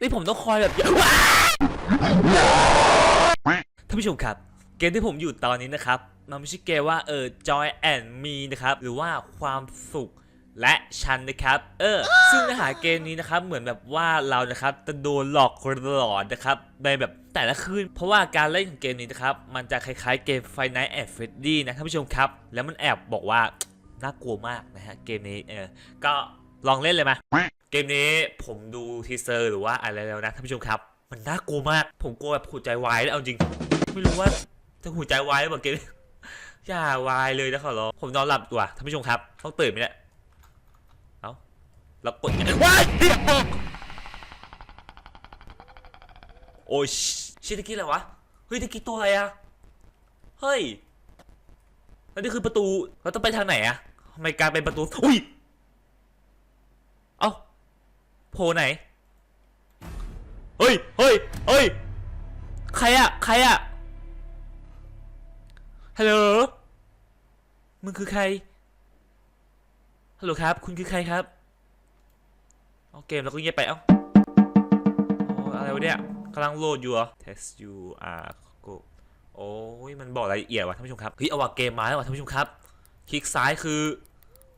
นี่ผมต้องคอยแบบท่านผู้ชมครับ เกมที่ผมอยู่ตอนนี้นะครับ มันไม่ใช่เกมว่าเออ Joy and Me นะครับ หรือว่าความสุขและฉันนะครับ เออ ซึ่งเนื้อหาเกมนี้นะครับ เหมือนแบบว่าเรานะครับจะโดนหลอกตลอดนะครับในแบบแต่ละคืน เพราะว่าการเล่นของเกมนี้นะครับ มันจะคล้ายๆเกม Five Nights at Freddy นะท่านผู้ชมครับ แล้วมันแอบบอกว่าน่ากลัวมากนะฮะเกมนี้ เออ ก็ลองเล่นเลยมาเกมนี้ผมดูทีเซอร์หรือว่าอะไรแล้วนะท่านผู้ชมครับ มันน่ากลัวมาก ผมกลัวแบบหัวใจวายแล้วเอาจริง ไม่รู้ว่าจะหัวใจวายหรือเปล่าเกมอย่าวายเลยนะขอร้องผมนอนหลับตัวท่านผู้ชมครับต้องตื่นไหมเนี่ยเอ้าแล้วกดไงว้ายโอ้ยชิตะกี้อะไรวะเฮ้ยตะกี้ตัวอะไรอะเฮ้ยแล้วนี่คือประตูเราต้องไปทางไหนอะทำไมกลารเป็นประตูอุ้ย เอ้า โผล่ไหน เฮ้ย เฮ้ย เฮ้ย ใครอะใครอะฮัลโหล มึงคือใคร ฮัลโหลครับ คุณคือใครครับเอาเกมแล้วก็เงียบไปเอ้าโอ้อะไรวะเนี่ยกำลังโหลดอยู่เหรอ test you are go โอ้ยมันบอกรายละเอียดว่ะท่านผู้ชมครับ เฮ้ยเอาว่ะเกมมาแล้วว่ะท่านผู้ชมครับ คลิกซ้ายคือ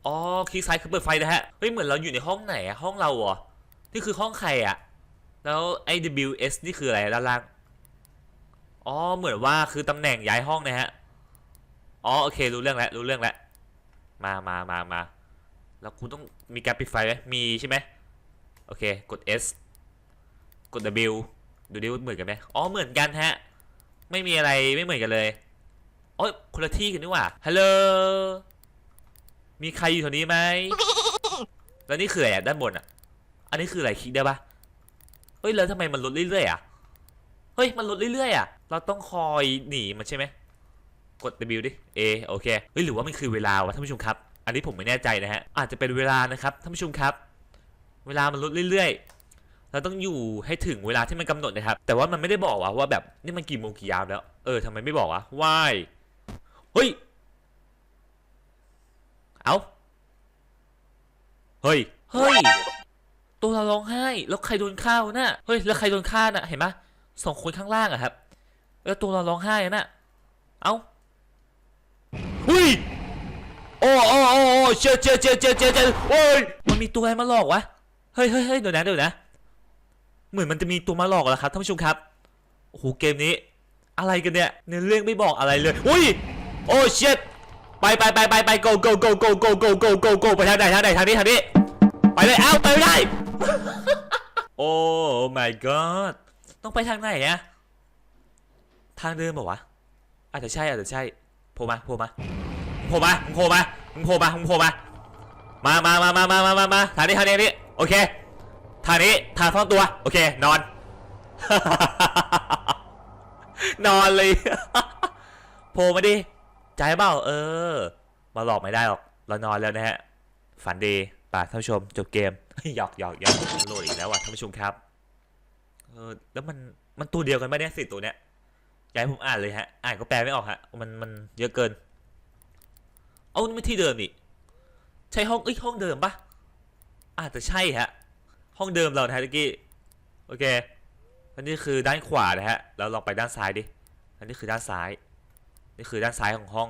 อ๋อ คลิกซ้ายคือเปิดไฟนะฮะ เฮ้ยเหมือนเราอยู่ในห้องไหนอะห้องเราเหรอ นี่คือห้องใครอะแล้วไอ้ WS นี่คืออะไรด้านล่างอ๋อเหมือนว่าคือตำแหน่งย้ายห้องนะฮะอ๋อโอเครู้เรื่องแล้วรู้เรื่องแล้วมามามามาแล้วคุณต้องมีการปิดไฟไหมมีใช่ไหมโอเคกด S กด W ดูดิว่าเหมือนกันไหมอ๋อเหมือนกันฮะ ไม่มีอะไรไม่เหมือนกันเลยโอ้ยคนละที่กันนี่หว่าฮัลโหลมีใครอยู่แถวนี้ไหมแล้วนี่คืออะไรด้านบนอะ อันนี้คืออะไรคลิกได้ปะเฮ้ยแล้วทำไมมันลดเรื่อยๆอะ เฮ้ยมันลดเรื่อยๆอะ เราต้องคอยหนีมันใช่ไหมกด W ดิ A โอเค เฮ้ยหรือว่ามันคือเวลาวะท่านผู้ชมครับ อันนี้ผมไม่แน่ใจนะฮะ อาจจะเป็นเวลานะครับท่านผู้ชมครับ เวลามันลดเรื่อยๆ เราต้องอยู่ให้ถึงเวลาที่มันกำหนดนะครับ แต่ว่ามันไม่ได้บอกว่าว่าแบบนี่มันกี่โมงกี่ยามแล้ว เออทำไมไม่บอกวะ why เฮ้ย เอาเฮ้ย เฮ้ย ตัวเราร้องไห้ แล้วใครโดนฆ่าวะน่ะ เฮ้ย แล้วใครโดนฆ่าน่ะ เห็นไหมสองคนข้างล่างอะครับ แล้วตัวเราร้องไห้อะน่ะ เอ้าเฮ้ยโอ้โอ้โอ้โอ้เจอเจอเจอเจอเจอเจอโอ้ย มันมีตัวอะไรมาหลอกวะ เฮ้ยเฮ้ยเฮ้ยเดี๋ยวนะเดี๋ยวนะ เหมือนมันจะมีตัวมาหลอกแล้วครับท่านผู้ชมครับ โอ้โห เกมนี้ อะไรกันเนี่ยเนื้อเรื่องไม่บอกอะไรเลย อุ้ย โอ้เชิดไปไปไปไปไป go go go go go go go go go ไปทางไหนทางไหนทางนี้ทางนี้ ไปเลยเอ้าไปไม่ได้ โอ้ my god ต้องไปทางไหนอะทางเดิมเหรอวะอาจจะใช่อาจจะใช่โผล่มาโผล่มาโผล่มามึงโผล่มามึงโผล่มามึงโผล่มามามามามามามามามาทางนี้ทางนี้นี้โอเคทางนี้ทางซ่อนตัว โอเค นอน นอนเลยโผล่มาดิใจเปล่าเออ มาหลอกไม่ได้หรอก เรานอนแล้วนะฮะ ฝันดี ป่าท่านผู้ชมจบเกมหยอกหยอกหยอกโหลดอีกแล้วว่ะท่านผู้ชมครับเออแล้วมันมันตัวเดียวกันไหมเนี่ยสิตัวเนี้ยอยากให้ผมอ่านเลยฮะ อ่านก็แปลไม่ออกฮะ มันมันเยอะเกิน เอานี่ไม่ที่เดิมนี่ใช่ห้องเอ้ยห้องเดิมปะอาจจะใช่ฮะ ห้องเดิมเรานะฮะตะกี้โอเคอันนี้คือด้านขวานะฮะแล้วลองไปด้านซ้ายดิอันนี้คือด้านซ้าย นี่คือด้านซ้ายของห้อง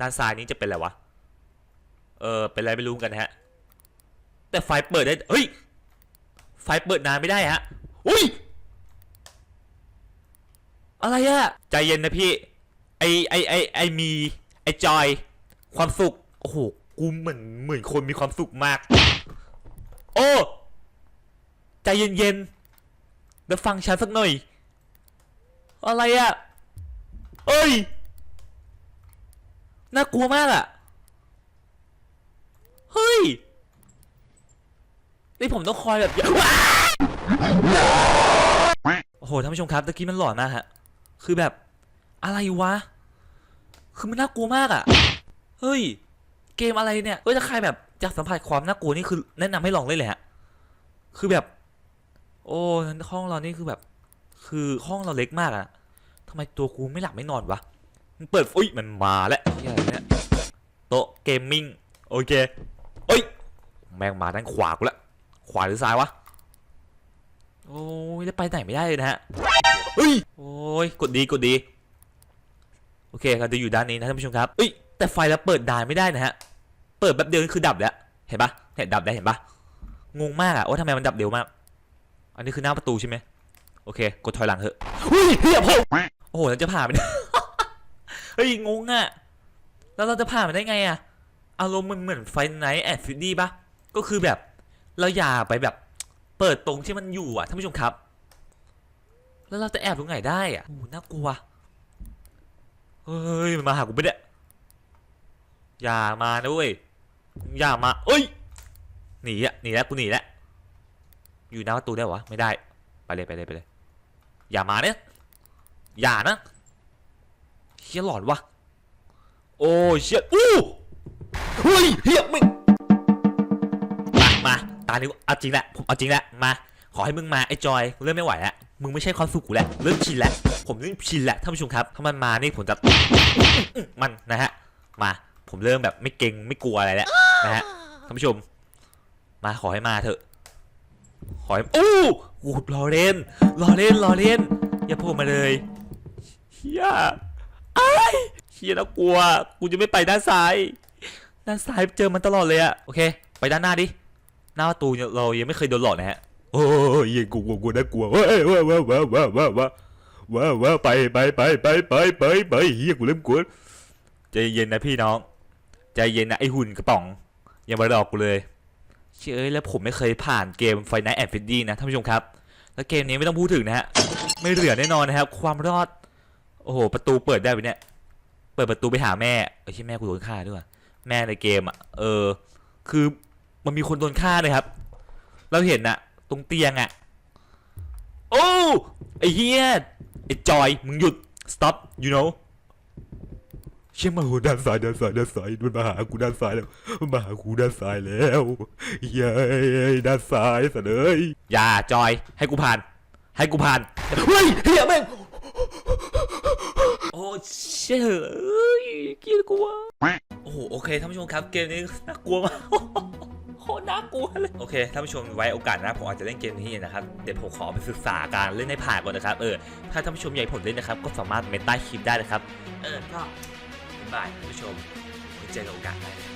ด้านซ้ายนี้จะเป็นอะไรวะเออเป็นอะไรไม่รู้เหมือนกันฮะ แต่ไฟเปิดได้ เฮ้ย ไฟเปิดนานไม่ได้ฮะ อุ้ย อะไรอะใจเย็นนะพี่ ไอไอไอไอมี ไอจอย ความสุข โอ้โห กูเหมือนเหมือนคนมีความสุขมาก โอ้ ใจเย็นๆเดี๋ยวฟังฉันสักหน่อย อะไรอะเอ้ย น่ากลัวมากอะเฮ้ย นี่ผมต้องคอยแบบโอ้โหท่านผู้ชมครับตะกี้มันหลอนมากฮะคือแบบอะไรวะ คือมันน่ากลัวมากอะ่ะ เฮ้ย เกมอะไรเนี่ยเฮ้ยถ้าใครแบบอยากสัมผัสความน่ากลัวนี่คือแนะนำให้ลองเล่นเลยฮะคือแบบ โอ้ห้องเรานี่คือแบบ คือห้องเราเล็กมากอะทำไมตัวกูไม่หลับไม่นอนวะ มันเปิดอุ้ยมันมาแล้วเหี้ยอะไรเนี่ยโต๊ะเกมมิ่งโอเคเอ้ย แม่งมาด้านขวากูละ ขวาหรือซ้ายวะ โอ้ยแล้วไปไหนไม่ได้เลยนะฮะเฮ้ย โอ้ย กดดีกดดี โอเคเราจะอยู่ด้านนี้นะท่านผู้ชมครับเอ้ย แต่ไฟเราเปิดดานไม่ได้นะฮะ เปิดแป๊บเดียวนี่คือดับแล้ว เห็นปะเนี่ยดับได้วเห็นปะงงมากอะว่าทำไมมันดับเร็วมาก อันนี้คือหน้าประตูใช่ไหมโอเค กดถอยหลังเถอะเฮ้ยเฮียพ่อโอ้โหแล้วจะผ่านไปได้เฮ้ย งงอะแล้วเราจะผ่านไปได้ไงอะอารมณ์มันเหมือนไฟไนท์แอดฟิดดี้ปะก็คือแบบ เราอย่าไปแบบเปิดตรงที่มันอยู่อะท่านผู้ชมครับ แล้วเราจะแอบตรงไหนได้อะโอ้น่ากลัวเฮ้ยมันมาหากูไม่ได้อย่ามานะเว้ยอย่ามาเอ้ยหนีอะหนีแล้วกูหนีแล้วอยู่หน้าประตูได้เหรอวะไม่ได้ไปเลยไปเลยไปเลย อย่ามาเนี่ยอย่านะเฮียหลอนวะโอ้เชี่ยอู้เฮ้ยเฮียมึงมาาตานี้เอาจริงแหละผมเอาจริงแหละมา ขอให้มึงมาไอ้จอยเริ่มไม่ไหวแล้วมึงไม่ใช่ความสุขกูแล้วเริ่มชินแล้วผมเริ่มชินแล้วท่านผู้ชมครับถ้ามันมานี่ผมจะมันนะฮะมาผมเริ่มแบบไม่เก่งไม่กลัวอะไรแล้วนะฮะท่านผู้ชม มาขอให้มาเถอะ ขอให้โอู้หูรอเล่นรอเล่นรอเล่นอย่าโผล่มาเลยเฮียไอ้เฮียแล้วกลัว กูจะไม่ไปด้านซ้าย ด้านซ้ายเจอมันตลอดเลยอะโอเค ไปด้านหน้าดิ หน้าประตูเนี่ยเรายังไม่เคยโดนหลอกนะฮะ โอ้ยยังกูกลัวกูน่ากลัวเว้ยว้าว้าว้าว้าว้าว้าว้าว้าไปไปไปไปไปไปไปเฮียกูเริ่มกลัวใจเย็นนะพี่น้อง ใจเย็นนะไอหุ่นกระป๋องอย่ามาหลอกกูเลยเชื่อแล้วผมไม่เคยผ่านเกมไฟไนท์แอนด์ฟิดดี้นะท่านผู้ชมครับ แล้วเกมนี้ไม่ต้องพูดถึงนะฮะ ไม่เหลือแน่นอนนะครับ ความรอด โอ้โห ประตูเปิดได้ไหมเนี่ย เปิดประตูไปหาแม่เอ้ยใช่แม่กูโดนฆ่าด้วย แม่ในเกมอะ เออ คือ มันมีคนโดนฆ่าเลยครับ เราเห็นนะตรงเตียงอะโอ้ไอ้เฮียไอ้จอยมึงหยุด stop you know เชี่ยมาโหด้านซ้ายด้านซ้ายด้านซ้ายมันมาหากูด้านซ้ายแล้วมันมาหากูด้านซ้ายแล้วเย้ยด้านซ้ายสะเลยอย่าจอยให้กูผ่าน ให้กูผ่านเฮ้ยเฮียแม่งโอ้เชี่ยเอ้ยเกลียดกลัวโอ้โหโอเคท่านผู้ชมครับเกมนี้น่ากลัวมาก โคตรน่ากลัวเลย โอเคท่านผู้ชมไว้โอกาสนะผมอาจจะเล่นเกมนี้นะครับเดี๋ยวผมขอไปศึกษาการเล่นในผ่านก่อนนะครับเออถ้าท่านผู้ชมอยากให้ผมเล่นนะครับ ก็สามารถเมนใต้คลิปได้เลยครับ เออก็บ๊ายบายท่านผู้ชมไว้เจอกันโอกาสหน้า